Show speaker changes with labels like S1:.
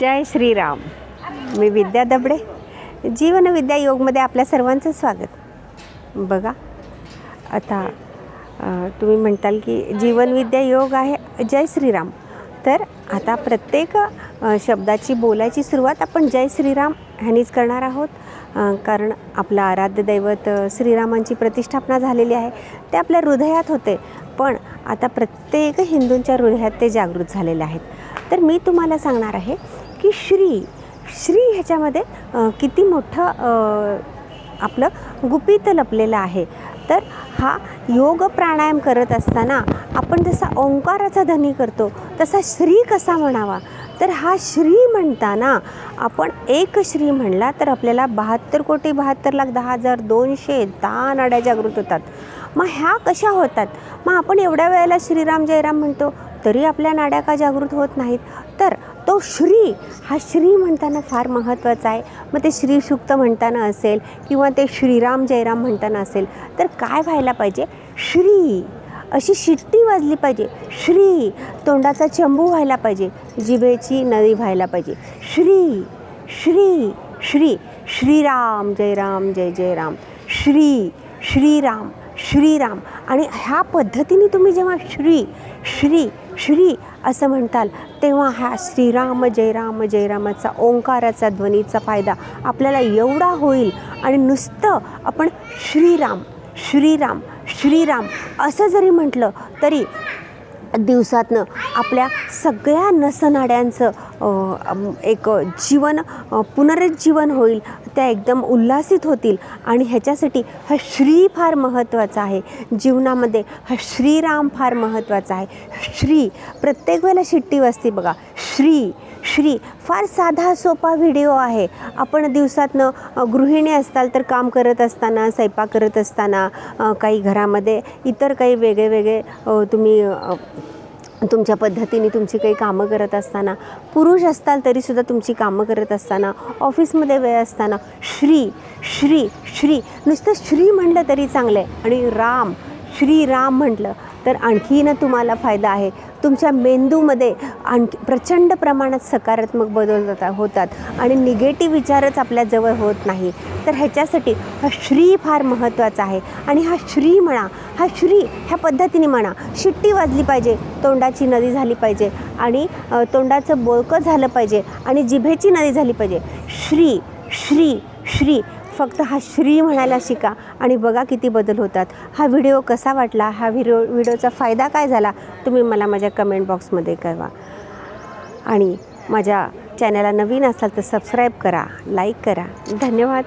S1: जय श्रीराम. मी विद्या दबडे. जीवन विद्या योगमध्ये आपल्या सर्वांचं स्वागत. बघा आता तुम्ही म्हणताल की जीवनविद्या योग आहे जय श्रीराम. तर आता प्रत्येक शब्दाची बोलायची सुरुवात आपण जय श्रीराम ह्यानीच करणार आहोत. कारण आपलं आराध्य दैवत श्रीरामांची प्रतिष्ठापना झालेली आहे. ते आपल्या हृदयात होते. पण आता प्रत्येक हिंदूंच्या हृदयात ते जागृत झालेले आहेत. तर मी तुम्हाला सांगणार आहे की श्री श्री ह्याच्यामध्ये किती मोठं आपलं गुपित लपलेलं आहे. तर हा योग प्राणायाम करत असताना आपण जसा ओंकाराचा ध्वनी करतो तसा श्री कसा म्हणावा? तर हा श्री म्हणताना आपण एक श्री म्हणला तर आपल्याला बहात्तर कोटी बहात्तर लाख दहा हजार दोनशे दहा नाड्या जागृत होतात. मग ह्या कशा होतात? मग आपण एवढ्या वेळेला श्रीराम जयराम म्हणतो तरी आपल्या नाड्या का जागृत होत नाहीत? तर तो श्री हा श्री म्हणताना फार महत्त्वाचा आहे. मग ते श्री सुक्त म्हणताना असेल किंवा ते श्रीराम जयराम म्हणताना असेल तर काय व्हायला पाहिजे? श्री अशी शिट्टी वाजली पाहिजे. श्री तोंडाचा चंबू व्हायला पाहिजे. जिभेची नदी व्हायला पाहिजे. श्री श्री श्री श्रीराम जय राम जय जय राम श्री श्रीराम श्रीराम. आणि ह्या पद्धतीने तुम्ही जेव्हा श्री श्री श्री असं म्हणताल तेव्हा हा श्रीराम जय राम जय रामाचा ओंकाराचा ध्वनीचा फायदा आपल्याला एवढा होईल. आणि नुसतं आपण श्रीराम श्रीराम श्रीराम असं जरी म्हटलं तरी दिवसातनं आपल्या सगळ्या नसनाड्यांचं एक जीवन पुनरुज्जीवन होईल त्या एकदम उल्हासित होतील. आणि ह्याच्यासाठी हा श्री फार महत्त्वाचा आहे. जीवनामध्ये हा श्रीराम फार महत्त्वाचा आहे. श्री प्रत्येक वेळेला शिट्टी वाजते बघा. श्री श्री फार साधा सोपा व्हिडिओ आहे. आपण दिवसातनं गृहिणी असताल तर काम करत असताना स्वयंपाक करत असताना काही घरामध्ये इतर काही वेगळे वेगळे तुम्ही तुमच्या पद्धतीने तुमची काही कामं करत असताना पुरुष असताल तरीसुद्धा तुमची कामं करत असताना ऑफिसमध्ये वेळ असताना श्री श्री श्री नुसतं श्री म्हणलं तरी चांगलं आहे आणि राम श्रीराम म्हटलं तर आणखीन तुम्हाला फायदा आहे. तुमच्या मेंदूमध्ये आणखी प्रचंड प्रमाणात सकारात्मक बदल होता होतात आणि निगेटिव्ह विचारच आपल्याजवळ होत नाही. तर ह्याच्यासाठी हा श्री फार महत्त्वाचा आहे आणि हा श्री म्हणा हा श्री ह्या पद्धतीने म्हणा शिट्टी वाजली पाहिजे. तोंडाची नदी झाली पाहिजे आणि तोंडाचं बोळकं झालं पाहिजे आणि जिभेची नदी झाली पाहिजे. श्री श्री श्री. फक्त हा श्री म्हणायला शिका आणि बघा किती बदल होतात. हा व्हिडिओ कसा वाटला? हा व्हिडिओ व्हिडिओचा फायदा काय झाला? तुम्ही मला माझ्या कमेंट बॉक्समध्ये कळवा. आणि माझ्या चॅनलला नवीन असाल तर सबस्क्राईब करा लाईक करा. धन्यवाद.